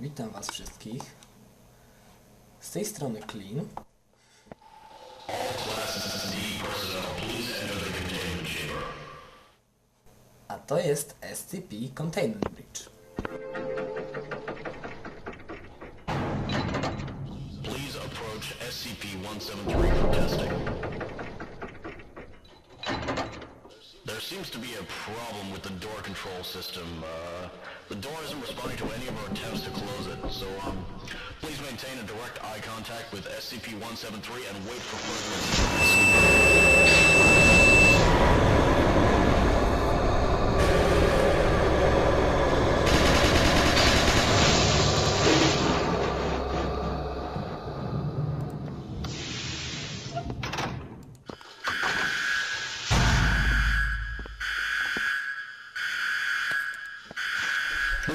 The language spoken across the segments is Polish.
Witam Was wszystkich. Z tej strony Clean. A to jest SCP Containment Bridge. Please approach SCP-173 for testing. There seems to be a problem with the door control system. Uh, the door isn't responding to any of our attempts to close it, so um, please maintain a direct eye contact with SCP-173 and wait for further instructions.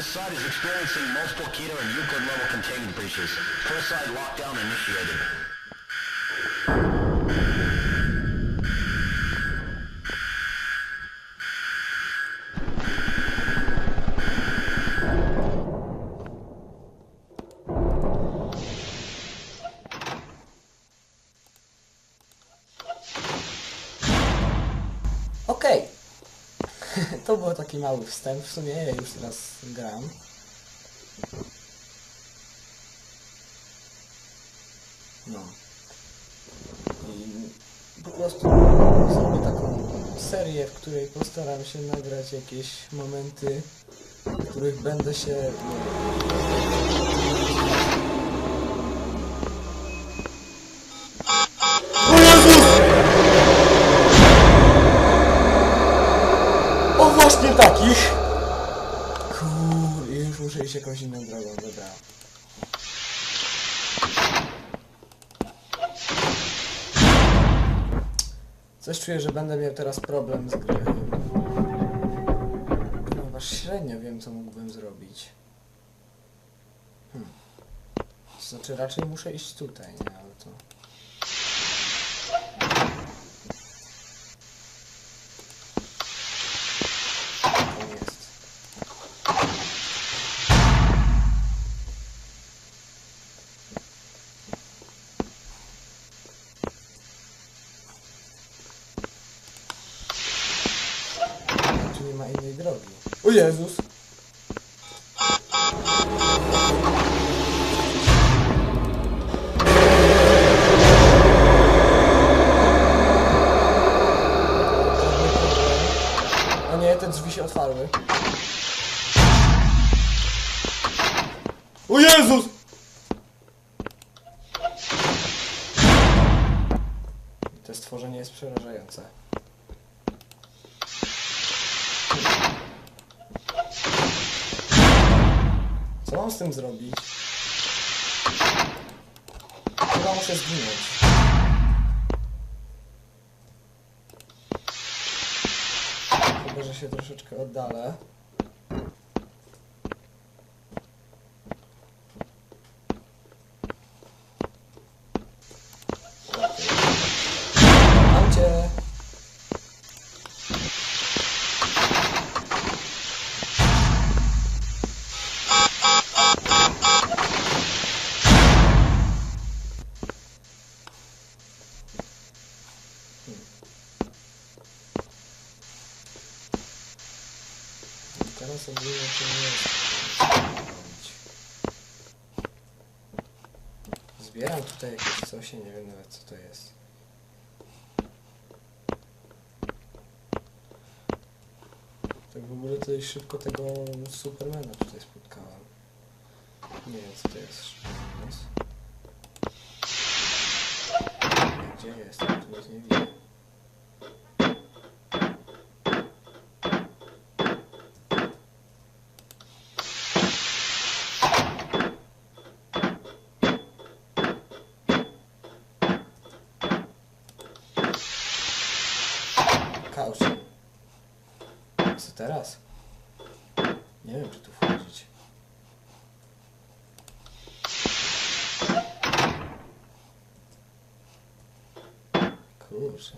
This site is experiencing multiple Keter and Euclid level containment breaches. Full site lockdown initiated. To był taki mały wstęp. W sumie ja już teraz gram. No. I po prostu zrobię taką serię, w której postaram się nagrać jakieś momenty, w których będę się... O takich! Kur, już muszę iść jakąś inną drogą, dobra. Coś czuję, że będę miał teraz problem z gry. Ponieważ średnio wiem, co mógłbym zrobić. Hmm. Znaczy, raczej muszę iść tutaj, nie? Ale. To jest. Tu nie ma innej drogi. O Jezus! O nie, te drzwi się otwarły. O Jezus! To stworzenie jest przerażające. Mam z tym zrobić? Chyba muszę zginąć. Chyba, że się troszeczkę oddalę. Mam cię! Nie jest. Zbieram tutaj jakieś coś i nie wiem nawet co to jest. Tak w ogóle tutaj szybko tego Supermana tutaj spotkałem. Nie wiem co to jest. Gdzie jest? Tu nic nie widzę. Caution. Co teraz? Nie wiem, czy tu wchodzić. Kurczę.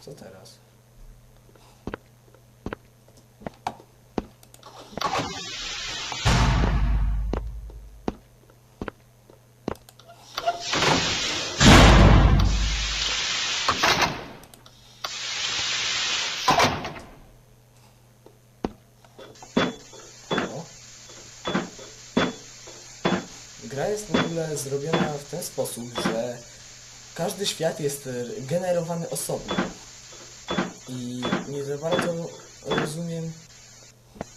Co teraz? Gra jest w ogóle zrobiona w ten sposób, że każdy świat jest e, generowany osobno. I nie za bardzo rozumiem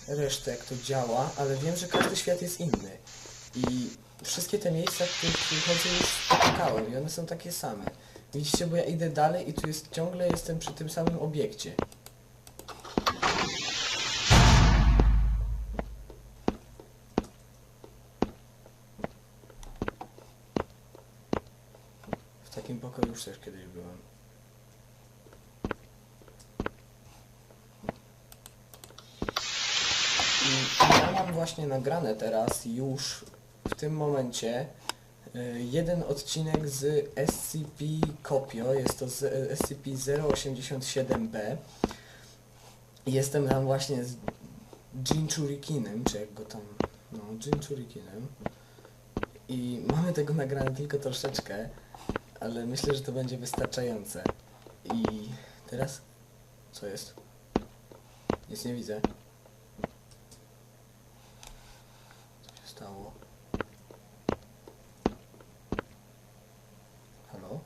resztę, jak to działa, ale wiem, że każdy świat jest inny. I wszystkie te miejsca, w których przychodzę już spotykałem i one są takie same. Widzicie, bo ja idę dalej i tu jest ciągle jestem przy tym samym obiekcie. W takim pokoju już też kiedyś byłem. I ja mam właśnie nagrane teraz już w tym momencie y, jeden odcinek z SCP Kopio, jest to y, SCP-087-B. Jestem tam właśnie z Jinchurikinem, czy jak go tam... no, Jinchurikinem. I mamy tego nagrane tylko troszeczkę, ale myślę, że to będzie wystarczające. I teraz... co jest? Nic nie widzę. Co się stało? Halo?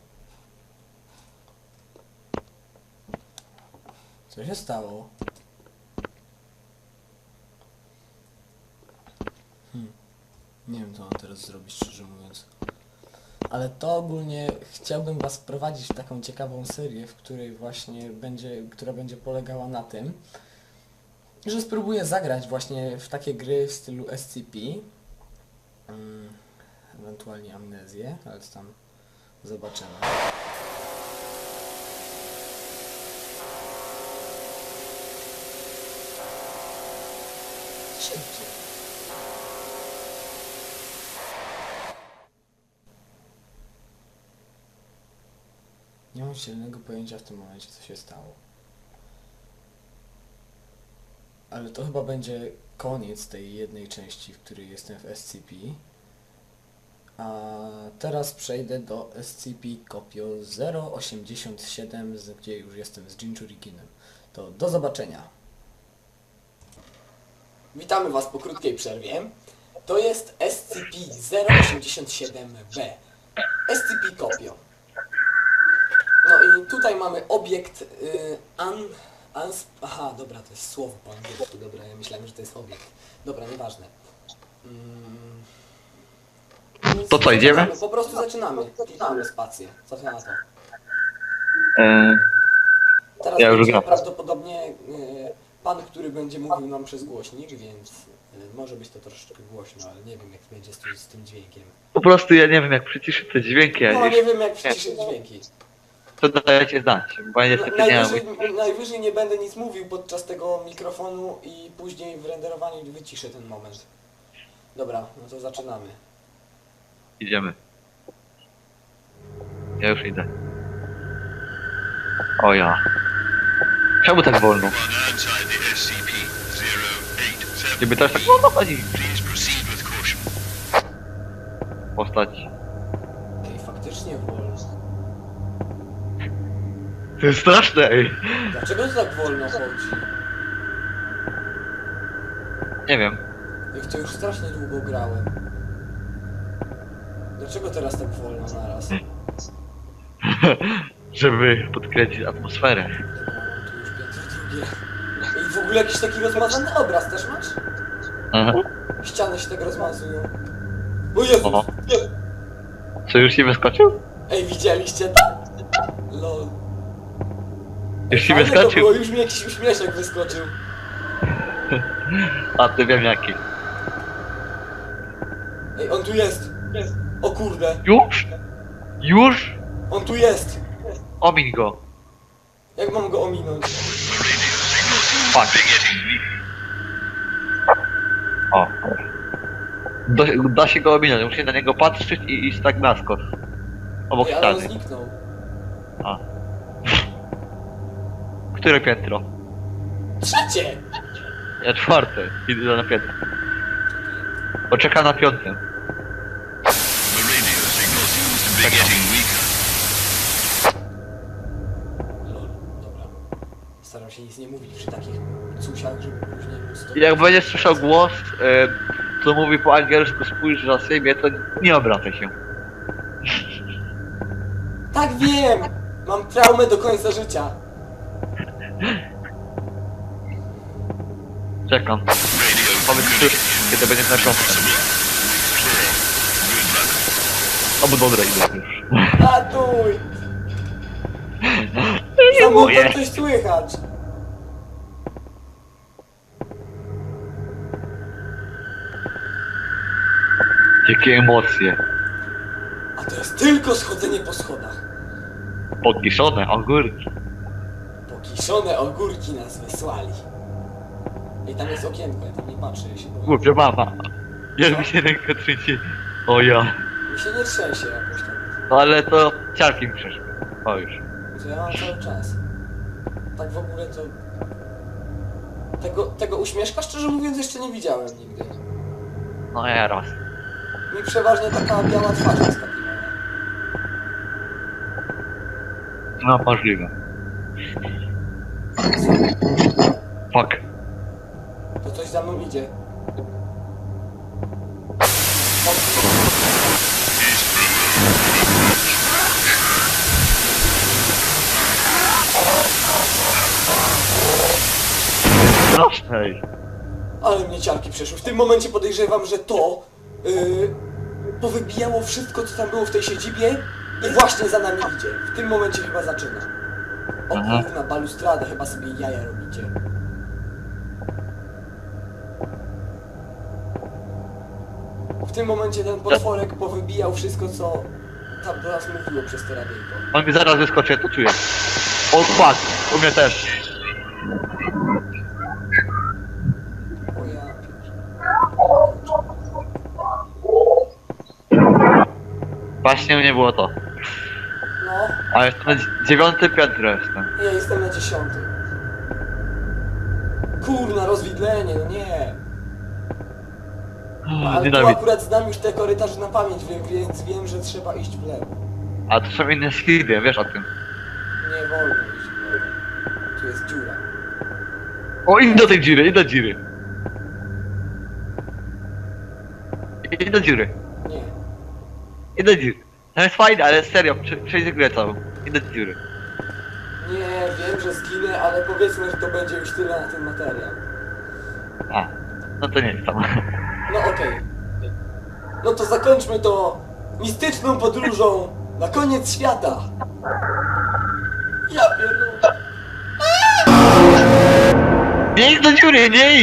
Co się stało? Hmm. Nie wiem co mam teraz zrobić, szczerze mówiąc. Ale to ogólnie chciałbym was wprowadzić w taką ciekawą serię, w której właśnie będzie, która będzie polegała na tym, że spróbuję zagrać właśnie w takie gry w stylu SCP, mm, ewentualnie amnezję, ale to tam zobaczymy. Mam pojęcia w tym momencie, co się stało. Ale to chyba będzie koniec tej jednej części, w której jestem w SCP. A teraz przejdę do SCP Kopio 087, z- gdzie już jestem z Jinchurikinem. To do zobaczenia. Witamy Was po krótkiej przerwie. To jest SCP-087-B. SCP Kopio. No i tutaj mamy obiekt y, an, ans, Aha, dobra, to jest słowo po angielsku, dobra, ja myślałem, że to jest obiekt. Dobra, nieważne. Mm. To co, nie idziemy? Po prostu zaczynamy. Klikamy spację. Co ty na to? Eee, Teraz Ja już będzie gram. prawdopodobnie y, pan, który będzie mówił nam przez głośnik, więc y, może być to troszeczkę głośno, ale nie wiem jak będzie z, tym- z tym dźwiękiem. po prostu ja nie wiem jak przyciszyć te dźwięki, No a nie jeśli wiem jak przyciszyć dźwięki. To dajecie znać, bo ja niestety nie mam. Najwyżej, najwyżej nie będę nic mówił podczas tego mikrofonu i później w renderowaniu wyciszę ten moment. Dobra, no to zaczynamy. Idziemy. Ja już idę. O ja. Czemu tak wolno? One outside the SCP-087. Gdyby teraz tak wolno chodzi. Postać. Ej, faktycznie wolno. To jest straszne, ej. Dlaczego to tak wolno chodzi? Nie wiem. Jak to już strasznie długo grałem. Dlaczego teraz tak wolno naraz? Żeby podkręcić atmosferę. Dobra, mam tu już piętro drugie. I w ogóle jakiś taki rozmazany obraz też masz? Aha. Ściany się tak rozmazują. O Jezu! Oho. Nie. Co już ci wyskoczył? Ej, widzieliście to? Już ci to wyskoczył? było, już mi jakiś uśmieszek wyskoczył. A ty wiem jaki. Ej, on tu jest. O kurde, Już? Już? on tu jest. Omiń go. Jak mam go ominąć? Fuck. O. Da, da się go ominąć, musi na niego patrzeć i iść tak na skos. Obok Ej, ale on ściany. zniknął. A. Które piętro? Trzecie! Ja czwarte. Idę na piętro. Poczekam na piątym. Lol, dobra. Staram się nic nie mówić przy takich cusiach, żeby później móc to... Jak będziesz słyszał głos, e, co mówi po angielsku, spójrz na siebie, to nie obracaj się. Tak wiem! Mam traumę do końca życia. Czekam. Powiedz już, kiedy będzie na końcu. Albo dobra, idę już. Ratuj! Nie mną coś słychać. Jakie emocje. A to jest tylko schodzenie po schodach. Podkiszone, ogórki. Pokiszone ogórki nas wysłali. I tam jest okienko, ja tam nie patrzę, ja się boję. Głupia mama. Jak mi się ręka trzęsie. O ja. Mi się nie trzęsie jakoś tam. No ale to ciarki mi przeszły. O już. To ja mam cały czas. Tak w ogóle to... Tego, tego uśmieszka szczerze mówiąc jeszcze nie widziałem nigdy. No ja raz. Mi przeważnie taka biała twarz wyskakiwała. No możliwe. Fuck. To coś za mną idzie. Strasznej. Ale mnie ciarki przeszły. W tym momencie podejrzewam, że to yy, powybijało wszystko, co tam było w tej siedzibie i właśnie za nami idzie. W tym momencie chyba zaczyna. O Aha. kurna, balustrada, chyba sobie jaja robicie. W tym momencie ten potworek powybijał wszystko, co tam do nas mówiło przez te radyjko. On mi zaraz wyskoczy, ja to czuję. O fuck, u mnie też. O ja... Właśnie nie było to. Ale jestem na dzi- dziewiąty piętro jestem. ja jestem na dziesiątym. Kurna, rozwidlenie, no nie. Ale tu akurat znam już te korytarze na pamięć, wiem, więc wiem, że trzeba iść w lewo. A to są inne skiny, wiesz o tym. Nie wolno iść w lewo. Tu jest dziura. O, idź do tej dziury, idź do dziury. Idź do dziury. Nie. Idź do dziury. To jest fajne, ale serio, prze- przejdzie grę całą. Idź do dziury. Nie, wiem, że zginę, ale powiedzmy, że to będzie już tyle na ten materiał. A, no to nie jest tam. No okej. No to zakończmy to mistyczną podróżą na koniec świata. Ja pierdolę. Nie idź do dziury, nie idź!